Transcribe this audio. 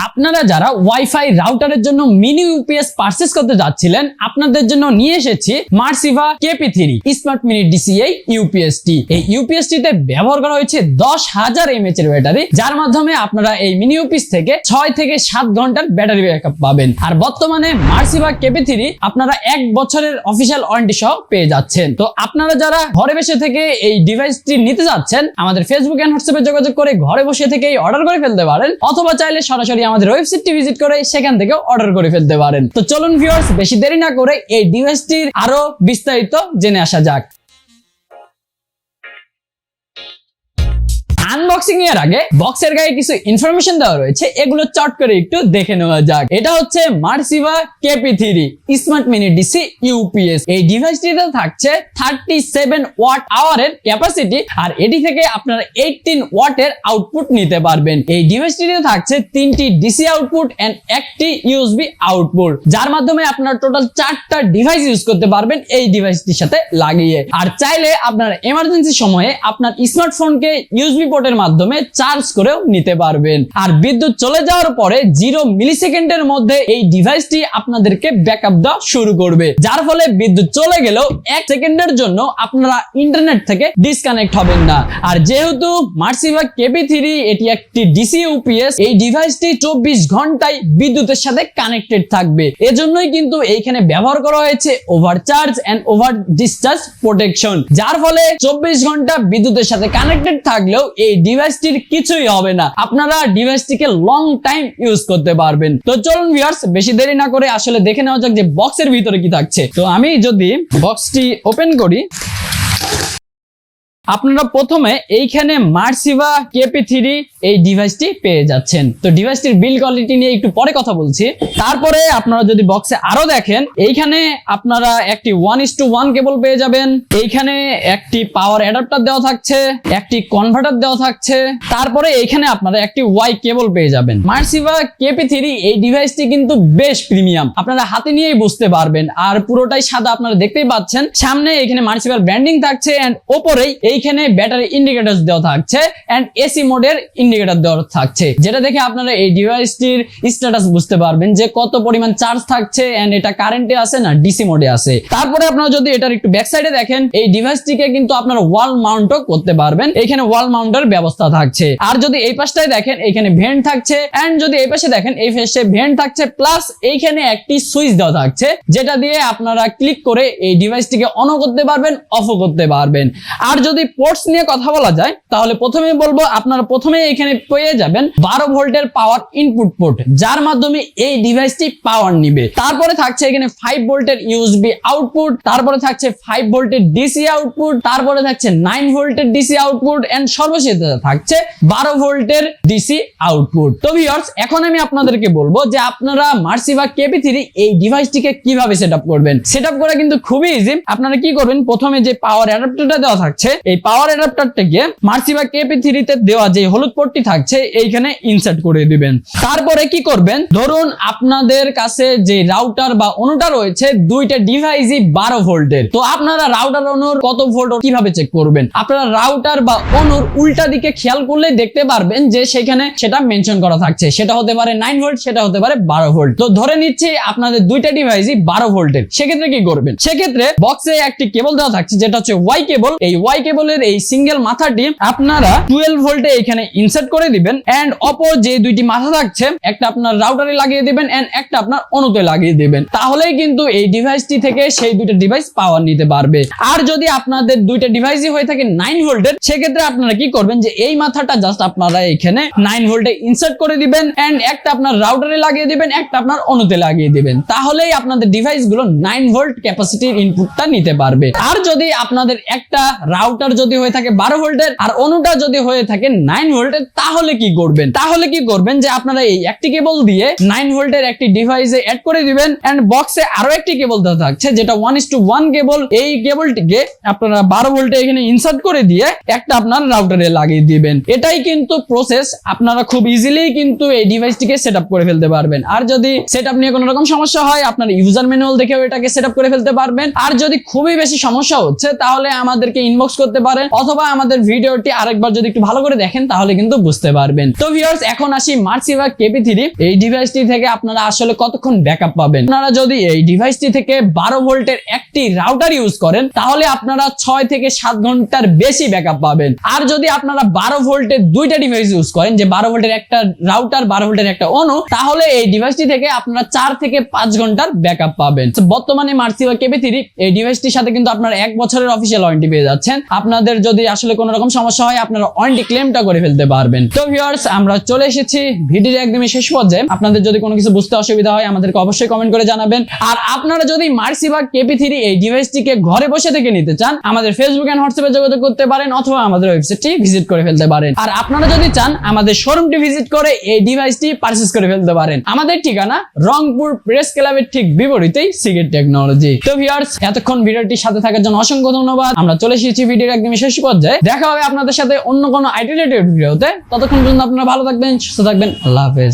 I আপনারা যারা wifi রাউটারের জন্য মিনি ইউপিএস পারচেস করতে যাচ্ছিলেন, আপনাদের জন্য নিয়ে এসেছি Marsriva KP three smart mini DCI ইউপিএসটি এই ইউপিএসটি তে ব্যবহার করা হয়েছে দশ হাজার এমএচ এর ব্যাটারি যার মাধ্যমে আপনারা এই মিনি ইউপিএস থেকে ছয় থেকে সাত ঘণ্টার ব্যাটারি ব্যাকআপ পাবেন। আর বর্তমানে মার্সিভা কেপি থ্রি আপনারা এক বছরের অফিসিয়াল ওয়ারেন্টি সহ পেয়ে যাচ্ছেন। তো আপনারা যারা ঘরে বসে থেকে এই ডিভাইসটি নিতে যাচ্ছেন, আমাদের ফেসবুক এন্ড হোয়াটসঅ্যাপে যোগাযোগ করে ঘরে বসে থেকেই অর্ডার করে ফেলতে পারেন, অথবা চাইলে সরাসরি আমাদের ওয়েবসাইটটি ভিজিট করে সেখান থেকে অর্ডার করে ফেলতে পারেন। তো চলুন ভিউয়ার্স বেশি দেরি না করে এই ডিভাইসটির আরও বিস্তারিত জেনে আসা যাক। আনবক্সিং এর আগে বক্সের গায়ে কিছু ইনফরমেশন দেওয়া রয়েছে, এগুলো চট করে একটু দেখে নেওয়া যাক। এটা হচ্ছে Marsriva KP three smart mini DC UPS এই ডিভাইসটিতে থাকছে থার্টি সেভেন ওয়াট আওয়ারের ক্যাপাসিটি আর এটি থেকে আপনারা এইটিন ওয়াটের আউটপুট নিতে পারবেন। এই ডিভাইসটিতে থাকছে তিনটি ডিসি আউটপুট এন্ড একটি ইউএসবি আউটপুট যার মাধ্যমে আপনারা টোটাল চারটা ডিভাইস ইউজ করতে পারবেন এই ডিভাইসটির সাথে লাগিয়ে। আর চাইলে আপনার এমার্জেন্সি সময়ে আপনার স্মার্টফোনকে ইউএসবি পোর্টের মাধ্যমে চার্জ করেও নিতে পারবেন। আর বিদ্যুৎ চলে যাওয়ার পরে জিরো মিলি সেকেন্ডের মধ্যে এই ডিভাইসটি আপনাদেরকে ব্যাকআপ দেওয়া শুরু করবে। যার ফলে বিদ্যুৎ চলে গেলেও এক সেকেন্ডের জন্য আপনারা ইন্টারনেট থেকে ডিসকানেক্ট হবেন না। আর যেহেতু মার্সিভা কেপি থ্রি এটি একটি ডিসি ইউপিএস এই ডিভাইসটি চব্বিশ ঘন্টায় বিদ্যুতের সাথে কানেক্টেড থাকবে। এজন্যই কিন্তু এইখানে ব্যবহার করা হয়েছে overcharge and over discharge protection যার ফলে চব্বিশ ঘণ্টা বিদ্যুতের সাথে কানেক্টেড থাকলেও এই ডিভাইসটির কিছুই হবে না। আপনারা ডিভাইসটিকে লং টাইম ইউজ করতে পারবেন। তো চলুন ভিউয়ার্স বেশি দেরি না করে আসলে দেখে নেওয়া যাক যে বক্সের ভিতরে কি থাকছে। তো আমি যদি বক্সটি ওপেন করি আপনারা প্রথমে এইখানে মার্সিভা কেপি থ্রি এই ডিভাইসটি পেয়ে যাচ্ছেন। তো ডিভাইসটির বিল কোয়ালিটি নিয়ে একটু পরে কথা বলছি। তারপরে আপনারা যদি বক্সে আরও দেখেন, এইখানে আপনারা একটি one is to one cable পেয়ে যাবেন। এইখানে একটি পাওয়ার অ্যাডাপ্টার দেওয়া থাকছে, একটি কনভার্টার দেওয়া থাকছে। তারপরে এইখানে আপনারা একটি ওয়াই কেবল পেয়ে যাবেন। মার্সিভা কেপি থ্রি এই ডিভাইসটি কিন্তু বেশ প্রিমিয়াম আপনারা হাতে নিয়েই বুঝতে পারবেন। আর পুরোটাই সাদা আপনারা দেখতেই পাচ্ছেন। সামনে এখানে মার্সিভার ব্র্যান্ডিং থাকছে এন্ড ওপরেই এইখানে ব্যাটারি ইন্ডিকেটর দেওয়া থাকছে এন্ড এসি মোডের ইন্ডিকেটর দেওয়া থাকছে। যেটা দেখে আপনারা এই ডিভাইসটির স্ট্যাটাস বুঝতে পারবেন যে কত পরিমাণ চার্জ থাকছে এন্ড এটা কারেন্টে আছে না ডিসি মোডে আছে। তারপরে আপনারা যদি এটার একটু ব্যাক সাইডে দেখেন, এই ডিভাইসটিকে কিন্তু আপনারা ওয়াল মাউন্টও করতে পারবেন। এখানে ওয়াল মাউন্টের ব্যবস্থা থাকছে। আর যদি এই পাশটায় দেখেন এখানে ভেন্ট থাকছে। এন্ড যদি এই পাশে দেখেন, এই পাশে ভেন্ট থাকছে। প্লাস এইখানে একটি সুইচ দেওয়া থাকছে, যেটা দিয়ে আপনারা ক্লিক করে এই ডিভাইসটিকে অনও করতে পারবেন অফও করতে পারবেন। আর যদি পোর্টস নিয়ে কথা বলা যায়, তাহলে প্রথমেই বলব, আপনারা প্রথমে এখানে পেয়ে যাবেন বারো ভোল্টের পাওয়ার ইনপুট পোর্ট যার মাধ্যমে এই ডিভাইসটি পাওয়ার নিবে। তারপরে থাকছে এখানে ফাইভ ভোল্টের ইউএসবি আউটপুট তারপরে থাকছে ফাইভ ভোল্টের ডিসি আউটপুট তারপরে থাকছে নাইন ভোল্টের ডিসি আউটপুট এন্ড সর্বশেষ থাকছে বারো ভোল্টের ডিসি আউটপুট তো ভিউয়ার্স এখন আমি আপনাদেরকে বলব যে আপনারা মার্সিভা কেপি থ্রি এই ডিভাইসটিকে কীভাবে সেট করবেন? সেট করা কিন্তু খুবই ইজি আপনারা কি করবেন? প্রথমে যে পাওয়ার অ্যাডাপ্টারটা দেওয়া থাকছে এই পাওয়ার অ্যাডাপ্টারটাকে মার্সিভা কেপি থ্রিতে দেওয়া যে হলুদ পোর্টটি থাকছে, এইখানে ইনসার্ট করে দিবেন। তারপরে কি করবেন? ধরুন আপনাদের কাছে যে রাউটার বা অনুটা রয়েছে, দুইটা ডিভাইসই বারো ভোল্টের। তো আপনারা রাউটার অনুর কত ভোল্ট কীভাবে চেক করবেন? আপনারা রাউটার বা অনুর উল্টা দিকে খেয়াল করলে দেখতে পারবেন যে সেখানে সেটা মেনশন করা থাকছে। সেটা হতে পারে নাইন ভোল্ট সেটা হতে পারে বারো ভোল্ট তো ধরে নিচ্ছি আপনাদের দুইটা ডিভাইসই বারো ভোল্টের। সেক্ষেত্রে কি করবেন? সেক্ষেত্রে বক্সে একটি কেবল দেওয়া থাকছে, যেটা হচ্ছে ওয়াই কেবল এই ওয়াই কেবলের এই সিঙ্গেল মাথাটি আপনারা টুয়েলভ ভোল্টে এখানে ইনসার্ট করে দিবেন এন্ড অপর যে দুইটি মাথা থাকছে, একটা আপনার রাউটারে লাগিয়ে দিবেন এন্ড একটা আপনার অনুতে লাগিয়ে দিবেন। তাহলেই কিন্তু এই ডিভাইসটি থেকে সেই দুইটা ডিভাইস পাওয়ার নিতে পারবে। আর যদি আপনাদের দুইটা ডিভাইসই হয়ে থাকে নাইন ভোল্টের সেক্ষেত্রে আপনারা কি করবেন যে এই মাথাটা জাস্ট আপনারা এখানে নাইন ভোল্টে ইনসার্ট করে দিবেন এন্ড একটা আপনার রাউটারে লাগিয়ে দিবেন, একটা আপনার অনুতে লাগিয়ে দিবেন। তাহলেই আপনাদের ডিভাইসগুলো নাইন ভোল্ট ক্যাপাসিটির ইনপুটটা নিতে পারবে। আর যদি আপনাদের একটা রাউটার যদি হয়ে থাকে বারো ভোল্টের আর অনুটা যদি হয়ে থাকে নাইন ভোল্টের, তাহলে কি করবেন? তাহলে কি করবেন যে আপনারা এই একটি কেবল দিয়ে নাইন ভোল্টের একটি ডিভাইসে অ্যাড করে দিবেন এন্ড বক্সে আরও একটি কেবল থাকছে, যেটা one is to one cable এই কেবলটিকে আপনারা বারো ভোল্টে এখানে ইনসার্ট করে দিয়ে একটা আপনার রাউটারে লাগিয়ে দিবেন। এটাই কিন্তু প্রসেস আপনারা খুব ইজিলি কিন্তু এই ডিভাইসটিকে সেট করে ফেলতে পারবেন। আর যদি সেট আপ নিয়ে কোনো রকম সমস্যা হয়, আপনার ইউজার ম্যানুয়াল দেখেও এটাকে সেট করে ফেলতে পারবেন। আর যদি খুবই বেশি সমস্যা হচ্ছে, তাহলে আমাদেরকে ইনবক্স করতে করতে পারেন, অথবা আমাদের ভিডিওটি আরেকবার যদি একটু ভালো করে দেখেন, তাহলে কিন্তু বুঝতে পারবেন। তো ভিউয়ার্স এখন আসি মার্সিভা কেপি থ্রি এই ডিভাইসটি থেকে আপনারা আসলে কতক্ষণ ব্যাকআপ পাবেন? আপনারা যদি এই ডিভাইসটি থেকে বারো ভোল্টের একটি রাউটার ইউজ করেন, তাহলে আপনারা ছয় থেকে সাত ঘণ্টার বেশি ব্যাকআপ পাবেন। আর যদি আপনারা বারো ভোল্টের দুইটা ডিভাইস ইউজ করেন, যে বারো ভোল্টের একটা রাউটার বারো ভোল্টের একটা অনু তাহলে এই ডিভাইসটি থেকে আপনারা চার থেকে পাঁচ ঘণ্টার ব্যাকআপ পাবেন। বর্তমানে মার্সিভা কেপি থ্রি এই ডিভাইসটির সাথে কিন্তু আপনারা এক বছরের অফিসিয়াল ওয়ারেন্টি পেয়ে যাচ্ছেন। আপনাদের যদি আসলে কোনো রকম সমস্যা হয়, আপনারা ওয়ারেন্টি ক্লেমটা করে ফেলতে পারবেন। তো ভিউয়ার্স আমরা চলে এসেছি ভিডিওর একদমই শেষ পর্যায়ে। আপনাদের যদি কোনো কিছু বুঝতে অসুবিধা হয়, আমাদেরকে অবশ্যই কমেন্ট করে জানাবেন। আর আপনারা যদি মার্সিভা কেপি থ্রি এই ডিভাইসটিকে ঘরে বসে থেকে নিতে চান, আমাদের ফেসবুক এন্ড হোয়াটসঅ্যাপে যোগাযোগ করতে পারেন অথবা আমাদের ওয়েবসাইটটি ভিজিট করে ফেলতে পারেন। আর আপনারা যদি চান, আমাদের শোরুমটি ভিজিট করে এই ডিভাইসটি পারচেস করে ফেলতে পারেন। আমাদের ঠিকানা রংপুর প্রেস ক্লাবের ঠিক বিপরীতেই সিগেট টেকনোলজি তো ভিউয়ার্স এতক্ষণ ভিডিওটির সাথে থাকার জন্য অসংখ্য ধন্যবাদ। আমরা চলে এসেছি ভিডিওর একদমই শেষ পর্যায়ে। দেখা হবে আপনাদের সাথে অন্য কোনো আইটি রিলেটেড ভিডিওতে ততক্ষণ পর্যন্ত আপনারা ভালো থাকবেন, সুস্থ থাকবেন, আল্লাহ হাফেজ।